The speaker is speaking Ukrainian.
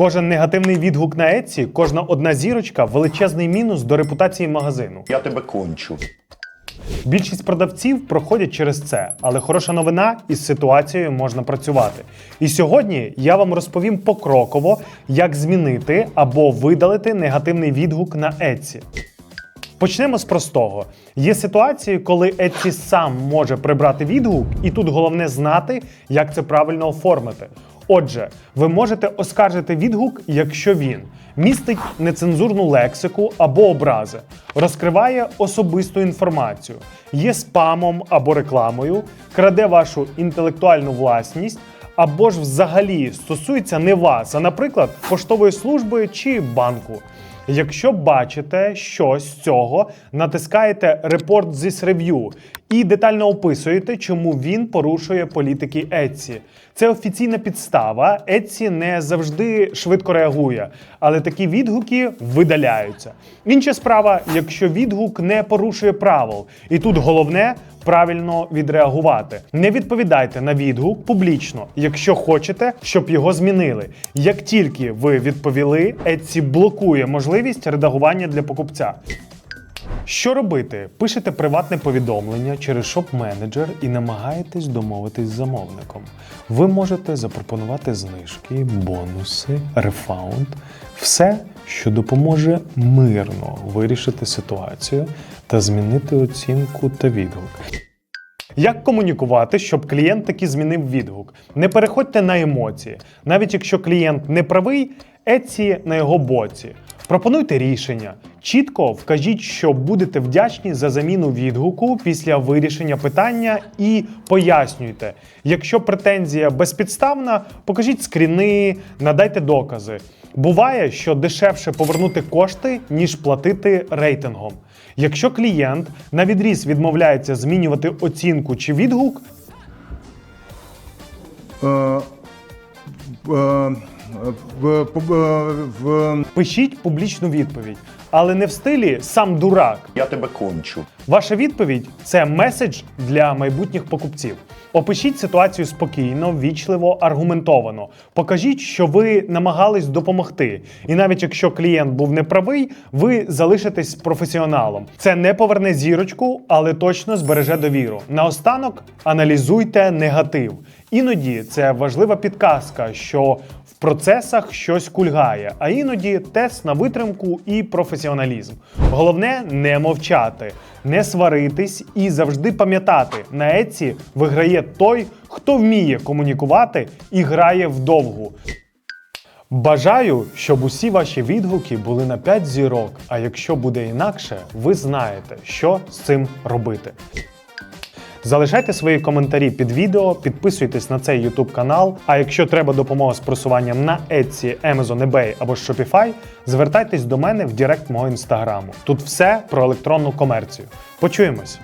Кожен негативний відгук на Etsy, кожна одна зірочка величезний мінус до репутації магазину. Я тебе кончу. Більшість продавців проходять через це, але хороша новина із ситуацією можна працювати. І сьогодні я вам розповім покроково, як змінити або видалити негативний відгук на Etsy. Почнемо з простого. Є ситуації, коли Etsy сам може прибрати відгук, і тут головне знати, як це правильно оформити. Отже, ви можете оскаржити відгук, якщо він містить нецензурну лексику або образи, розкриває особисту інформацію, є спамом або рекламою, краде вашу інтелектуальну власність, або ж взагалі стосується не вас, а, наприклад, поштової служби чи банку. Якщо бачите щось з цього, натискаєте Report this review і детально описуєте, чому він порушує політики Etsy. Це офіційна підстава. Etsy не завжди швидко реагує, але такі відгуки видаляються. Інша справа, якщо відгук не порушує правил, і тут головне правильно відреагувати. Не відповідайте на відгук публічно, якщо хочете, щоб його змінили. Як тільки ви відповіли, Etsy блокує можливість редагування для покупця. Що робити? Пишете приватне повідомлення через шоп-менеджер і намагаєтесь домовитись з замовником. Ви можете запропонувати знижки, бонуси, рефаунд, все, що допоможе мирно вирішити ситуацію та змінити оцінку та відгук. Як комунікувати, щоб клієнт таки змінив відгук? Не переходьте на емоції. Навіть якщо клієнт не правий, Etsy на його боці. Пропонуйте рішення. Чітко вкажіть, що будете вдячні за заміну відгуку після вирішення питання і пояснюйте. Якщо претензія безпідставна, покажіть скріни, надайте докази. Буває, що дешевше повернути кошти, ніж платити рейтингом. Якщо клієнт на відріз відмовляється змінювати оцінку чи відгук, Е, е, в, в, в, пишіть публічну відповідь, але не в стилі сам дурак. Я тебе кончу. Ваша відповідь це меседж для майбутніх покупців. Опишіть ситуацію спокійно, ввічливо, аргументовано. Покажіть, що ви намагались допомогти. І навіть якщо клієнт був неправий, ви залишитесь професіоналом. Це не поверне зірочку, але точно збереже довіру. Наостанок аналізуйте негатив. Іноді це важлива підказка, що в процесах щось кульгає, а іноді тест на витримку і професіоналізм. Головне не мовчати, не сваритись і завжди пам'ятати, на Еці виграє той, хто вміє комунікувати і грає вдовгу. Бажаю, щоб усі ваші відгуки були на 5 зірок. А якщо буде інакше, ви знаєте, що з цим робити. Залишайте свої коментарі під відео, підписуйтесь на цей YouTube канал. А якщо треба допомога з просуванням на Etsy, Amazon, eBay або Shopify, звертайтесь до мене в Директ мого інстаграму. Тут все про електронну комерцію. Почуємось!